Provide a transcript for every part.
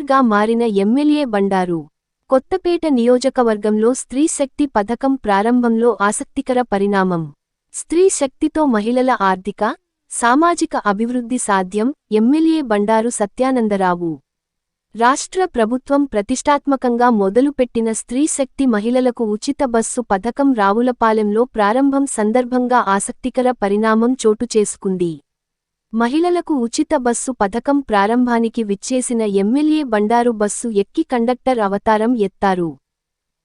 గా మారిన ఎమ్మెల్యే బండారు. కొత్తపేట నియోజకవర్గంలో స్త్రీ శక్తి పథకం ప్రారంభంలో ఆసక్తికర పరిణామం. స్త్రీ శక్తితో మహిళల ఆర్థిక సామాజిక అభివృద్ధి సాధ్యం ఎమ్మెల్యే బండారు సత్యానందరావు. రాష్ట్ర ప్రభుత్వం ప్రతిష్టాత్మకంగా మొదలుపెట్టిన స్త్రీ శక్తి మహిళలకు ఉచిత బస్సు పథకం రావులపాలెంలో ప్రారంభం సందర్భంగా ఆసక్తికర పరిణామం చోటు చేసుకుంది. మహిళలకు ఉచిత బస్సు పథకం ప్రారంభానికి విచ్చేసిన ఎమ్మెల్యే బండారు బస్సు ఎక్కి కండక్టర్ అవతారం ఎత్తారు.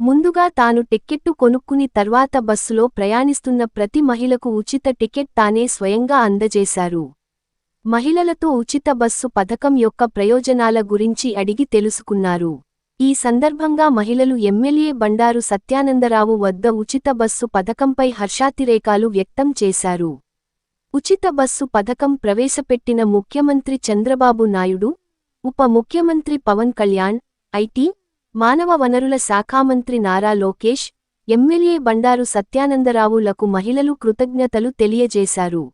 ముందుగా తాను టిక్కెట్టు కొనుక్కుని తర్వాత బస్సులో ప్రయాణిస్తున్న ప్రతి మహిళకు ఉచిత టికెట్ తానే స్వయంగా అందజేశారు. మహిళలతో ఉచిత బస్సు పథకం యొక్క ప్రయోజనాల గురించి అడిగి తెలుసుకున్నారు. ఈ సందర్భంగా మహిళలు ఎమ్మెల్యే బండారు సత్యానందరావు వద్ద ఉచిత బస్సు పథకంపై హర్షాతిరేకాలు వ్యక్తం చేశారు. ఉచిత బస్సు పథకం ప్రవేశపెట్టిన ముఖ్యమంత్రి చంద్రబాబు నాయుడు ఉప ముఖ్యమంత్రి పవన్ కళ్యాణ్ ఐటీ మానవ వనరుల శాఖామంత్రి నారా లోకేష్ ఎమ్మెల్యే బండారు సత్యానందరావులకు మహిళలు కృతజ్ఞతలు తెలియజేశారు.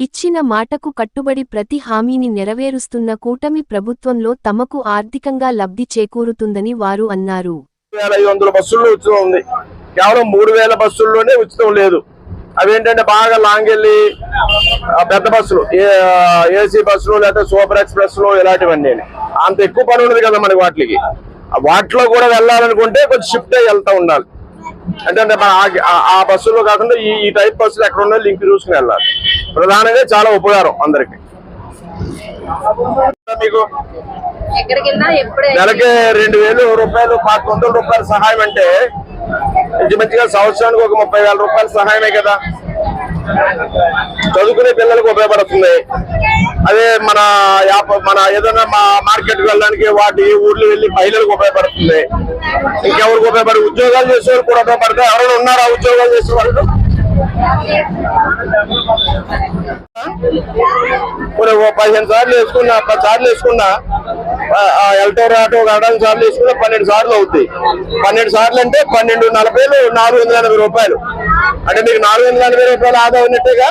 ఇచ్చిన మాటకు కట్టుబడి ప్రతి హామీని నెరవేరుస్తున్న కూటమి ప్రభుత్వంలో తమకు ఆర్థికంగా లబ్ధి చేకూరుతుందని వారు అన్నారు. కేవలం మూడు వేల బస్సుల్లోనే ఉచితం లేదు. అవేంటంటే బాగా లాంగ్ వెళ్ళి పెద్ద బస్సులు ఏసీ బస్సులు లేకపోతే సూపర్ ఎక్స్ప్రెస్లో ఇలాంటివన్నీ. అంత ఎక్కువ పని ఉండదు కదా మనకి వాటికి. వాటిలో కూడా వెళ్ళాలనుకుంటే కొంచెం షిఫ్ట్ అయ్యి వెళ్తా ఉండాలి. అంటే ఆ- బస్సులో కాకుండా ఈ ఈ టైప్ బస్సులు ఎక్కడ ఉన్నా లింక్ చూసుకుని వెళ్ళాలి. ప్రధానంగా చాలా ఉపకారం అందరికి. మీకు నెలకి రెండు వేలు రూపాయలు వందల రూపాయల సహాయం అంటే మంచిగా సంవత్సరానికి ఒక ముప్పై వేల రూపాయల సహాయమే కదా. చదువుకునే పిల్లలకు ఉపయోగపడుతుంది. అదే మన యాప మన ఏదైనా మా మార్కెట్ వెళ్ళడానికి వాటి ఊర్లు వెళ్ళి మహిళలకు ఉపయోగపడుతుంది. ఇంకెవరికి ఉపయోగపడి ఉద్యోగాలు చేసే వాళ్ళు కూడా ఉపయోగపడతాయి. ఎవరైనా ఉన్నారా ఉద్యోగాలు చేసే వాళ్ళు? పదిహేను సార్లు వేసుకున్నా పది సార్లు వేసుకున్నా ఎల్టోర్ ఆటో అడాన్ సార్లు వేసుకుంటే పన్నెండు సార్లు అవుతాయి పన్నెండు సార్లు అంటే పన్నెండు నలభైలు నాలుగు వందల ఎనభై రూపాయలు. అంటే మీకు నాలుగు వందల ఎనభై రూపాయలు ఆదా ఉన్నట్టుగా?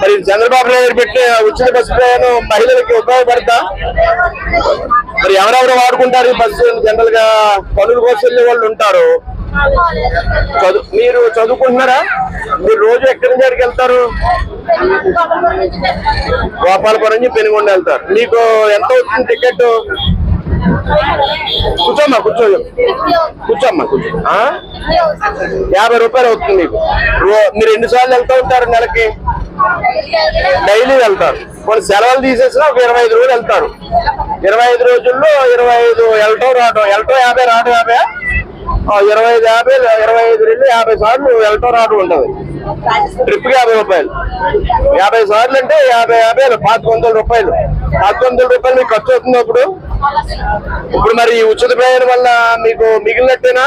మరి చంద్రబాబు నాయుడు పెట్టే ఉచిత బస్సు ప్రయాణం మహిళలకి ఉపయోగపడతా? మరి ఎవరెవరు వాడుకుంటారు ఈ బస్సు? జనరల్గా పనుల కోసం వెళ్ళే వాళ్ళు ఉంటారు. మీరు చదువుకుంటున్నారా? మీరు రోజు ఎక్కడి నుంచి ఎక్కడికి వెళ్తారు? గోపాలపురం నుంచి పెనుగొండ వెళ్తారు. మీకు ఎంత అవుతుంది టికెట్? కూర్చోమ్మా కూర్చో కూర్చోమ్మా కూర్చో. యాభై రూపాయలు అవుతుంది మీకు. మీరు ఎన్ని సార్లు వెళ్తూ ఉంటారు నెలకి? డైలీ వెళ్తారు. కొన్ని సెలవులు తీసేసినా ఒక ఇరవై ఐదు రోజులు వెళ్తారు. ఇరవై ఐదు రోజుల్లో ఇరవై ఐదు ఎల్టో రావడం ఎల్టో యాభై రావడం యాభై ఇరవై ఐదు యాభై ఇరవై ఐదు రెండు యాభై సార్లు ఎల్టో రావడం ఉండదు ట్రిప్కి యాభై రూపాయలు. యాభై సార్లు అంటే యాభై యాభై పాతిక వందల రూపాయలు. పాతిక వందల రూపాయలు మీకు ఖర్చు అవుతుంది అప్పుడు? ఇప్పుడు మరి ఉచిత ప్రయాణం వల్ల మీకు మిగిలినట్టేనా?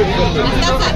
Descansa.